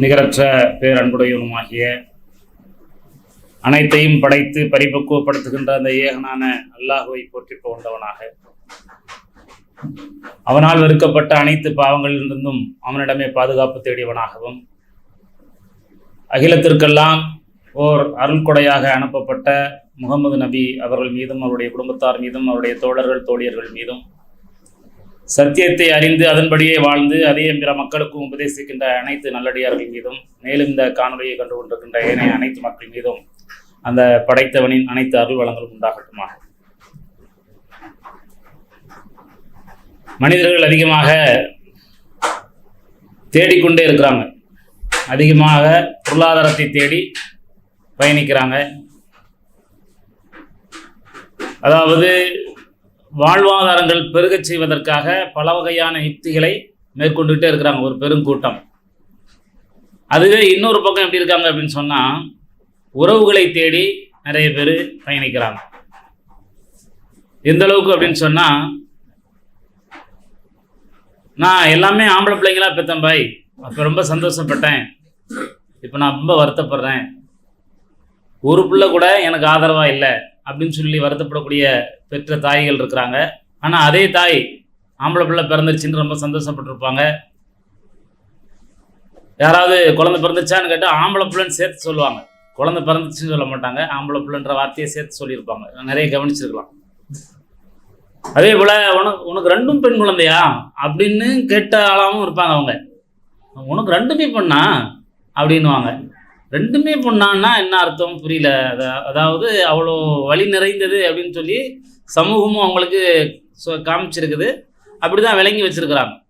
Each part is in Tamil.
நிகரற்ற பேரன்புடையவனுமாகிய அனைத்தையும் படைத்து பரிபக்குவப்படுத்துகின்ற அந்த ஏகனான அல்லாஹுவை போற்றி கொண்டவனாக அவனால் வெறுக்கப்பட்ட அனைத்து பாவங்களிலிருந்தும் அவனிடமே பாதுகாப்பு தேடியவனாகவும் அகிலத்திற்கெல்லாம் ஓர் அருள்கொடையாக அனுப்பப்பட்ட முகமது நபி அவர்கள் மீதும் அவருடைய குடும்பத்தார் மீதும் அவருடைய தோழர்கள் தோழியர்கள் மீதும் சத்தியத்தை அறிந்து அதன்படியே வாழ்ந்து அதையே பிற மக்களுக்கும் உபதேசிக்கின்ற அனைத்து நல்லடியார்கள் மீதும் மேலும் இந்த காணொலியை கண்டு கொண்டிருக்கின்ற ஏனைய அனைத்து மக்கள் மீதும் அந்த படைத்தவனின் அனைத்து அருள் வளங்களும் உண்டாகட்டுமாக. மனிதர்கள் அதிகமாக தேடிக்கொண்டே இருக்கிறாங்க. அதிகமாக பொருளாதாரத்தை தேடி பயணிக்கிறாங்க. அதாவது வாழ்வாதாரங்கள் பெருகச் செய்வதற்காக பல வகையான யுக்திகளை மேற்கொண்டுகிட்டே இருக்கிறாங்க ஒரு பெருங்கூட்டம் அதுவே இன்னொரு பக்கம் எப்படி இருக்காங்க அப்படின்னு சொன்னால் உறவுகளை தேடி நிறைய பேர் பயணிக்கிறாங்க. எந்த அளவுக்கு அப்படின்னு சொன்னால் நான் எல்லாமே ஆம்பளை பிள்ளைங்களா பெத்தேன் பாய். அப்போ ரொம்ப சந்தோஷப்பட்டேன். இப்போ நான் ரொம்ப வருத்தப்படுறேன். ஒரு பிள்ளை கூட எனக்கு ஆதரவாக இல்லை. அப்படின்னு சொல்லி வருத்தப்படக்கூடிய பெற்ற தாய்கள் இருக்கிறாங்க. ஆனால் அதே தாய் ஆம்பளை பிள்ளை பிறந்துருச்சுன்னு ரொம்ப சந்தோஷப்பட்டிருப்பாங்க. யாராவது குழந்தை பிறந்துச்சான்னு கேட்டால் ஆம்பளை பிள்ளைன்னு சேர்த்து சொல்லுவாங்க. குழந்தை பிறந்துச்சுன்னு சொல்ல மாட்டாங்க. ஆம்பளை பிள்ளைன்ற வார்த்தையை சேர்த்து சொல்லியிருப்பாங்க. நிறைய கவனிச்சிருக்கலாம். அதே போல் உனக்கு உனக்கு ரெண்டும் பெண் குழந்தையா? அப்படின்னு கேட்ட ஆளாகவும் இருப்பாங்க அவங்க. உனக்கு ரெண்டுமே பொண்ணா? அப்படின்னுவாங்க. ரெண்டுமே பண்ணான்னா என்ன அர்த்தம்? புரியல. அதாவது அவ்வளோ வழி நிறைந்தது அப்படின்னு சொல்லி சமூகமும் அவங்களுக்கு சொ- காமிச்சிருக்குது. அப்படி தான் விளங்கி வச்சிருக்கிறாங்க.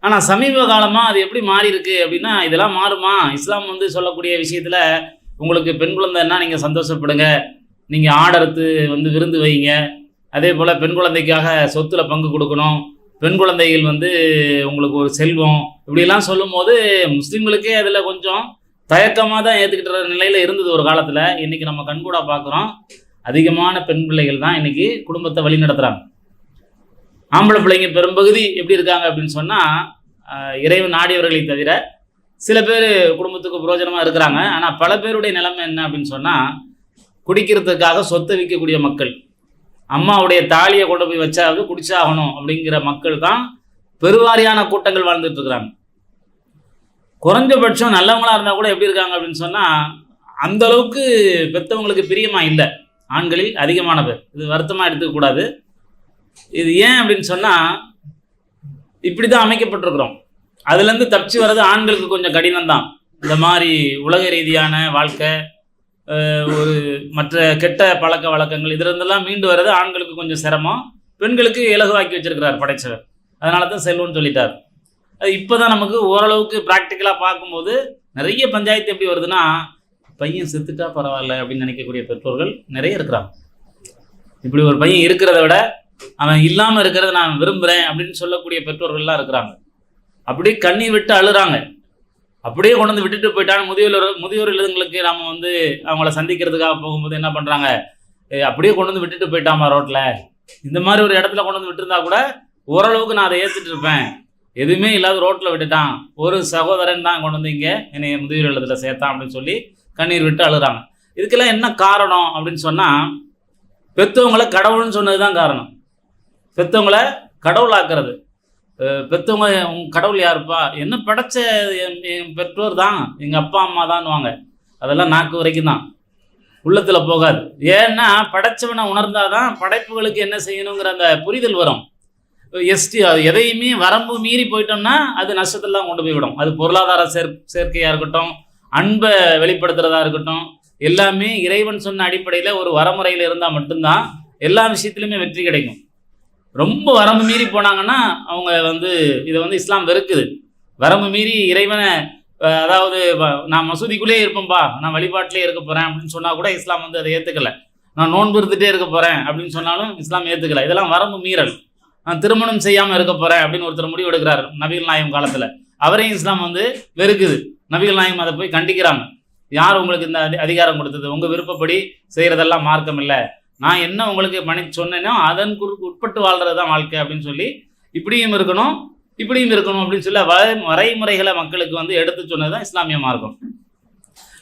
ஆனால் சமீப காலமாக அது எப்படி மாறி இருக்கு அப்படின்னா இதெல்லாம் மாறுமா? இஸ்லாம் வந்து சொல்லக்கூடிய விஷயத்தில் உங்களுக்கு பெண் குழந்தைன்னா நீங்கள் சந்தோஷப்படுங்க. நீங்கள் ஆடறுத்து வந்து விருந்து வைங்க. அதே போல் பெண் குழந்தைக்காக சொத்துல பங்கு கொடுக்கணும். பெண் குழந்தைகள் வந்து உங்களுக்கு ஒரு செல்வம். இப்படிலாம் சொல்லும்போது முஸ்லீம்களுக்கே அதில் கொஞ்சம் தயக்கமாக தான் ஏற்றுக்கிட்ட நிலையில் இருந்தது ஒரு காலத்தில். இன்றைக்கி நம்ம கண்கூடா பார்க்குறோம் அதிகமான பெண் பிள்ளைகள் தான் இன்றைக்கி குடும்பத்தை வழி நடத்துகிறாங்க ஆம்பளை பிள்ளைங்க பெரும்பகுதி எப்படி இருக்காங்க அப்படின்னு சொன்னால் இறைவன் நாடியவர்களை தவிர சில பேர் குடும்பத்துக்கு புரோஜனமாக இருக்கிறாங்க. ஆனால் பல பேருடைய நிலைமை என்ன அப்படின்னு சொன்னால் குடிக்கிறதுக்காக சொத்தை விற்கக்கூடிய மக்கள் அம்மாவுடைய தாலியை கொண்டு போய் வச்சாவது குடிச்சாகணும் அப்படிங்கிற மக்கள் தான் பெருவாரியான கூட்டங்கள் வாழ்ந்துட்டு இருக்கிறாங்க. குறைஞ்சபட்சம் நல்லவங்களா இருந்தால் கூட எப்படி இருக்காங்க அப்படின்னு சொன்னால் அந்த அளவுக்கு பெற்றவங்களுக்கு பிரியமாக இல்லை. ஆண்களில் அதிகமான பேர். இது வருத்தமாக எடுத்துக்கக்கூடாது இது ஏன் அப்படின்னு சொன்னால் இப்படி தான் அமைக்கப்பட்டிருக்கிறோம். அதுலேருந்து தப்பிச்சு வர்றது ஆண்களுக்கு கொஞ்சம் கடினம் தான் இந்த மாதிரி உலக ரீதியான வாழ்க்கை ஒரு மற்ற கெட்ட பழக்க வழக்கங்கள் இதுலேருந்தெல்லாம் மீண்டு வர்றது ஆண்களுக்கு கொஞ்சம் சிரமம். பெண்களுக்கு இலகுவாக்கி வச்சிருக்கிறார் படைச்சவர். அதனால தான் செல்வம்னு சொல்லிட்டார். இப்போ தான் நமக்கு ஓரளவுக்கு ப்ராக்டிக்கலாக பார்க்கும்போது நிறைய பஞ்சாயத்து எப்படி வருதுன்னா பையன் செத்துட்டா பரவாயில்ல அப்படின்னு நினைக்கக்கூடிய பெற்றோர்கள் நிறைய இருக்கிறாங்க. இப்படி ஒரு பையன் இருக்கிறத விட அவன் இல்லாமல் இருக்கிறத நான் விரும்புகிறேன் அப்படின்னு சொல்லக்கூடிய பெற்றோர்கள்லாம் இருக்கிறாங்க. அப்படியே கண்ணீர் விட்டு அழுறாங்க. அப்படியே கொண்டு வந்து விட்டுட்டு போயிட்டாங்க முதியோர் முதியோர் இல்லங்களுக்கு நாம் வந்து அவங்கள சந்திக்கிறதுக்காக போகும்போது என்ன பண்ணுறாங்க அப்படியே கொண்டு வந்து விட்டுட்டு போயிட்டாமா ரோட்டில் இந்த மாதிரி ஒரு இடத்துல கொண்டு வந்து விட்டுருந்தா கூட ஓரளவுக்கு நான் அதை ஏற்றுட்டு இருப்பேன். எதுவுமே இல்லாத ரோட்டில் விட்டுட்டான். ஒரு சகோதரன் தான் கொண்டு வந்து இங்கே என்னை முதியோர் இல்லத்தில் சேர்த்தான் அப்படின்னு சொல்லி கண்ணீர் விட்டு அழுகிறாங்க. இதுக்கெல்லாம் என்ன காரணம் அப்படின்னு சொன்னால் பெற்றவங்களை கடவுள்னு சொன்னது தான் காரணம். பெற்றவங்கள கடவுளாக்குறது. பெற்றவங்க உங்க கடவுள் யாருப்பா? என்ன படைச்ச என் பெற்றோர் தான் எங்கள் அப்பா அம்மா தான்வாங்க அதெல்லாம் நாக்கு வரைக்கும் தான். உள்ளத்தில் போகாது. ஏன்னா படைச்சவனை உணர்ந்தாதான் படைப்புகளுக்கு என்ன செய்யணுங்கிற அந்த புரிதல் வரும். எஸ்டி அது எதையுமே வரம்பு மீறி போயிட்டோம்னா அது நஷ்டத்தெல்லாம் கொண்டு போய்விடும் அது பொருளாதார சேர் சேர்க்கையாக இருக்கட்டும் அன்பை வெளிப்படுத்துறதா இருக்கட்டும் எல்லாமே இறைவன் சொன்ன அடிப்படையில் ஒரு வரமுறையில் இருந்தால் மட்டும்தான் எல்லா விஷயத்துலையுமே வெற்றி கிடைக்கும். ரொம்ப வரம்பு மீறி போனாங்கன்னா அவங்க வந்து இதை வந்து இஸ்லாம் வெறுக்குது. வரம்பு மீறி இறைவனை அதாவது நான் மசூதிக்குள்ளேயே இருப்பேன்பா நான் வழிபாட்டிலே இருக்க போகிறேன் அப்படின்னு சொன்னால் கூட இஸ்லாம் வந்து அதை ஏற்றுக்கல நான் நோன்பு இருந்துகிட்டே இருக்க போகிறேன் அப்படின்னு சொன்னாலும் இஸ்லாம் ஏற்றுக்கலை இதெல்லாம் வரம்பு மீறல். நான் திருமணம் செய்யாமல் இருக்க போகிறேன் அப்படின்னு ஒருத்தர் முடிவு எடுக்கிறார் நபிகள் நாயகம் காலத்தில். அவரையும் இஸ்லாம் வந்து வெறுக்குது. நபிகள் நாயகம் அதை போய் கண்டிக்கிறாங்க. யார் உங்களுக்கு இந்த அதி- அதிகாரம் கொடுத்தது? உங்கள் விருப்பப்படி செய்கிறதெல்லாம் மார்க்கம் இல்லை. நான் என்ன உங்களுக்கு பணி சொன்னேனோ அதன் குறு- உட்பட்டு வாழ்றது தான் வாழ்க்கை அப்படின்னு சொல்லி இப்படியும் இருக்கணும் இப்படியும் இருக்கணும் அப்படின்னு சொல்லி வரை வரைமுறைகளை மக்களுக்கு வந்து எடுத்து சொன்னது தான் இஸ்லாமிய மார்க்கம்.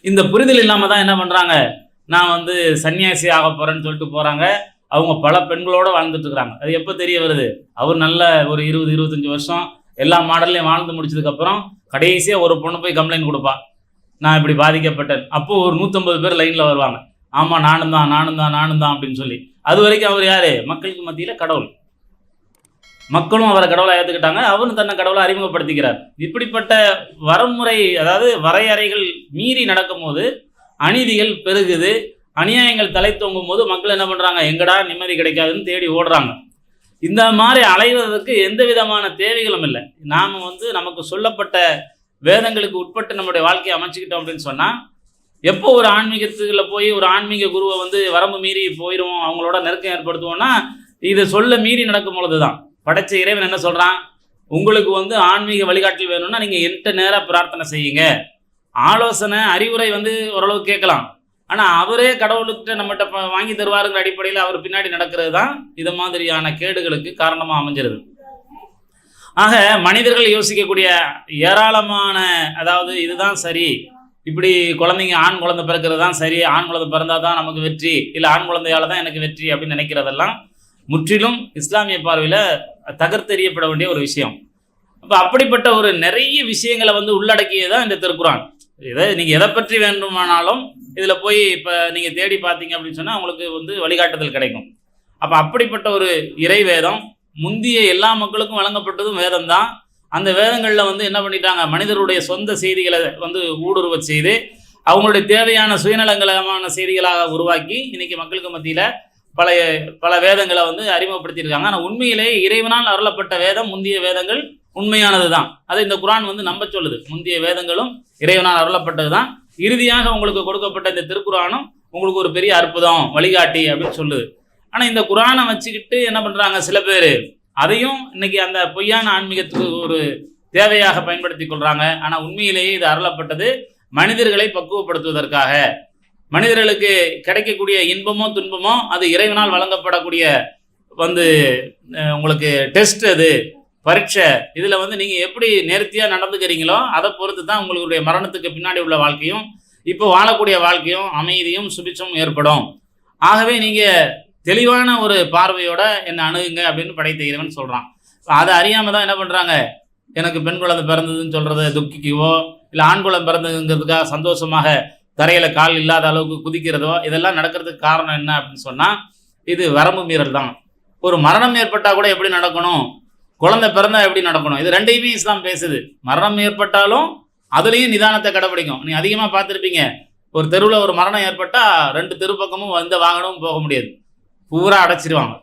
இந்த புரிதல் இல்லாமல் தான் என்ன பண்ணுறாங்க நான் வந்து சன்னியாசி ஆக போகிறேன்னு சொல்லிட்டு போகிறாங்க அவங்க பல பெண்களோட வாழ்ந்துட்டு இருக்கிறாங்க அது எப்போ தெரிய வருது? அவர் நல்ல ஒரு இருபது இருபத்தஞ்சி வருஷம் எல்லா மாடல்லையும் வாழ்ந்து முடிச்சதுக்கப்புறம் கடைசியாக ஒரு பொண்ணு போய் கம்ப்ளைண்ட் கொடுப்பா. நான் இப்படி பாதிக்கப்பட்டேன். அப்போது ஒரு நூற்றம்பது பேர் லைனில் வருவாங்க. ஆமாம் நானும் தான் நானும் தான் நானும் தான் அப்படின்னு சொல்லி. அது வரைக்கும் அவர் யார்? மக்களுக்கு மத்தியில் கடவுள். மக்களும் அவரை கடவுளை ஏற்றுக்கிட்டாங்க அவரும் தன்னை கடவுளை அறிமுகப்படுத்திக்கிறார். இப்படிப்பட்ட வரமுறை அதாவது வரையறைகள் மீறி நடக்கும்போது அநீதிகள் பெருகுது. அநியாயங்கள் தலை தொங்கும் போது மக்கள் என்ன பண்ணுறாங்க எங்கடா நிம்மதி கிடைக்காதுன்னு தேடி ஓடுறாங்க. இந்த மாதிரி அலைவதற்கு எந்த விதமான தேவைகளும் இல்லை. நாம் வந்து நமக்கு சொல்லப்பட்ட வேதங்களுக்கு உட்பட்டு நம்முடைய வாழ்க்கையை அமைச்சுக்கிட்டோம் அப்படின்னு சொன்னால் எப்போ ஒரு ஆன்மீகத்துக்குள்ள போய் ஒரு ஆன்மீக குருவை வந்து வரம்பு மீறி போயிடுவோம் அவங்களோட நெருக்கம் ஏற்படுத்துவோம்னா இதை சொல்ல மீறி நடக்கும் பொழுது தான் படைச்ச இறைவன் என்ன சொல்கிறான் உங்களுக்கு வந்து ஆன்மீக வழிகாட்டல் வேணும்னா நீங்கள் என்கிட்ட நேராக பிரார்த்தனை செய்யுங்க. ஆலோசனை அறிவுரை வந்து ஓரளவு கேட்கலாம். ஆனால் அவரே கடவுளுக்கிட்ட நம்மகிட்ட வாங்கி தருவாருங்கிற அடிப்படையில் அவர் பின்னாடி நடக்கிறது தான் இது மாதிரியான கேடுகளுக்கு காரணமாக அமைஞ்சிருது. ஆக மனிதர்கள் யோசிக்கக்கூடிய ஏராளமான அதாவது இதுதான் சரி இப்படி குழந்தைங்க ஆண் குழந்தை பிறக்கிறது தான் சரி ஆண் குழந்தை பிறந்தால் தான் நமக்கு வெற்றி இல்லை ஆண் குழந்தையால் தான் எனக்கு வெற்றி அப்படின்னு நினைக்கிறதெல்லாம் முற்றிலும் இஸ்லாமிய பார்வையில் தகர்த்தெறியப்பட வேண்டிய ஒரு விஷயம். அப்போ அப்படிப்பட்ட ஒரு நிறைய விஷயங்களை வந்து உள்ளடக்கியதான் இந்த திருக்குறான். இதை நீங்கள் எதை பற்றி வேண்டுமானாலும் இதில் போய் இப்போ நீங்கள் தேடி பார்த்தீங்க அப்படின்னு சொன்னால் உங்களுக்கு வந்து வழிகாட்டுதல் கிடைக்கும். அப்போ அப்படிப்பட்ட ஒரு இறை வேதம் முந்திய எல்லா மக்களுக்கும் வழங்கப்பட்டதும் வேதம் தான் அந்த வேதங்களில் வந்து என்ன பண்ணிட்டாங்க? மனிதருடைய சொந்த செய்திகளை வந்து ஊடுருவ செய்து அவங்களுடைய தேவையான சுயநலங்களமான செய்திகளாக உருவாக்கி இன்னைக்கு மக்களுக்கு மத்தியில் பல பல வேதங்களை வந்து அறிமுகப்படுத்தியிருக்காங்க. ஆனால் உண்மையிலே இறைவனால் அருளப்பட்ட வேதம் முந்தைய வேதங்கள் உண்மையானது தான் அதை இந்த குரான் வந்து நம்ப சொல்லுது. முந்தைய வேதங்களும் இறைவனால் அருளப்பட்டது தான் இறுதியாக உங்களுக்கு கொடுக்கப்பட்ட இந்த திருக்குறானும் உங்களுக்கு ஒரு பெரிய அற்புதம் வழிகாட்டி அப்படின்னு சொல்லுது. ஆனால் இந்த குரானை வச்சுக்கிட்டு என்ன பண்ணுறாங்க சில பேர்? அதையும் இன்னைக்கு அந்த பொய்யான ஆன்மீகத்துக்கு ஒரு தேவையாக பயன்படுத்தி கொள்கிறாங்க ஆனால் உண்மையிலேயே இது அருளப்பட்டது மனிதர்களை பக்குவப்படுத்துவதற்காக. மனிதர்களுக்கு கிடைக்கக்கூடிய இன்பமோ துன்பமோ அது இறைவனால் வழங்கப்படக்கூடிய வந்து உங்களுக்கு டெஸ்ட் அது பரீட்சை. இதில் வந்து நீங்கள் எப்படி நேர்த்தியாக நடந்துக்கிறீங்களோ அதை பொறுத்து தான் உங்களுடைய மரணத்துக்கு பின்னாடி உள்ள வாழ்க்கையும் இப்போ வாழக்கூடிய வாழ்க்கையும் அமைதியும் சுபிச்சமும் ஏற்படும். ஆகவே நீங்கள் தெளிவான ஒரு பார்வையோட என்னை அணுகுங்க அப்படின்னு படைத்த இறைவன் சொல்கிறான் அதை அறியாமல் தான் என்ன பண்ணுறாங்க எனக்கு பெண் குழந்தை பிறந்ததுன்னு சொல்கிறத துக்கிக்கவோ இல்லை ஆண் குழந்தை பிறந்ததுங்கிறதுக்காக சந்தோஷமாக தரையில் கால் இல்லாத அளவுக்கு குதிக்கிறதோ இதெல்லாம் நடக்கிறதுக்கு காரணம் என்ன அப்படின்னு சொன்னால் இது வரம்பு மீறல் தான். ஒரு மரணம் ஏற்பட்டால் கூட எப்படி நடக்கணும்? குழந்தை பிறந்தா எப்படி நடக்கணும்? இது ரெண்டையுமே இஸ்லாம் பேசுது. மரணம் ஏற்பட்டாலும் அதுலேயும் நிதானத்தை கடைப்பிடிக்கும் நீ அதிகமாக பார்த்துருப்பீங்க. ஒரு தெருவில் ஒரு மரணம் ஏற்பட்டால் ரெண்டு தெரு பக்கமும் எந்த வாகனமும் போக முடியாது. பூரா அடைச்சிருவாங்க.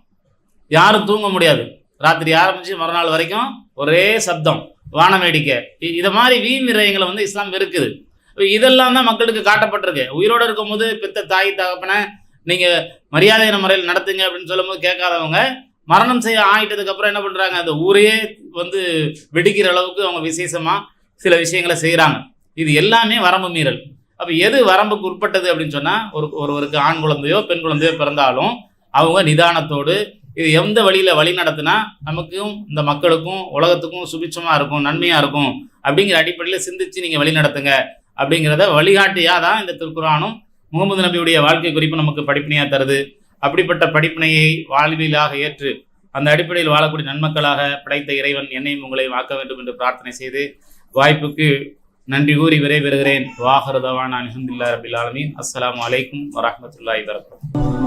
யாரும் தூங்க முடியாது. ராத்திரி ஆரம்பித்து மறுநாள் வரைக்கும் ஒரே சப்தம். வான வேடிக்கை இ- இதை மாதிரி வீண் நிறையங்களை வந்து இஸ்லாம் இருக்குது இதெல்லாம் தான் மக்களுக்கு காட்டப்பட்டிருக்கு. உயிரோடு இருக்கும்போது பெத்த தாய் தகப்பனை நீங்கள் மரியாதையான முறையில் நடத்துங்க அப்படின்னு சொல்லும்போது கேட்காதவங்க மரணம் செய்ய ஆயிட்டதுக்கு அப்புறம் என்ன பண்ணுறாங்க அந்த ஊரையே வந்து வெடிக்கிற அளவுக்கு அவங்க விசேஷமாக சில விஷயங்களை செய்கிறாங்க இது எல்லாமே வரம்பு மீறல். அப்போ எது வரம்புக்கு உட்பட்டது அப்படின்னு சொன்னால் ஒரு ஒருவருக்கு ஆண் குழந்தையோ பெண் குழந்தையோ பிறந்தாலும் அவங்க நிதானத்தோடு இது எந்த வழியில் வழி நடத்தினா நமக்கும் இந்த மக்களுக்கும் உலகத்துக்கும் சுபிட்சமாக இருக்கும் நன்மையாக இருக்கும் அப்படிங்கிற அடிப்படையில் சிந்திச்சு நீங்கள் வழி நடத்துங்க. அப்படிங்கிறத வழிகாட்டியாக தான் இந்த திருக்குறானும் முகமது நபியுடைய வாழ்க்கை குறிப்பு நமக்கு படிப்பினையாக தருது. அப்படிப்பட்ட படிப்பினையை வாழ்வியலாக ஏற்று அந்த அடிப்படையில் வாழக்கூடிய நன்மக்களாக படைத்த இறைவன் என்னையும் உங்களை வாக்க வேண்டும் என்று பிரார்த்தனை செய்து வாய்ப்புக்கு நன்றி கூறி விரைபெறுகிறேன் வாகரதவான் அலமதுல்லா ரபில் ஆலமீன். அஸ்லாம் அலைக்கும் வரமத்துல்லாய் வரகம்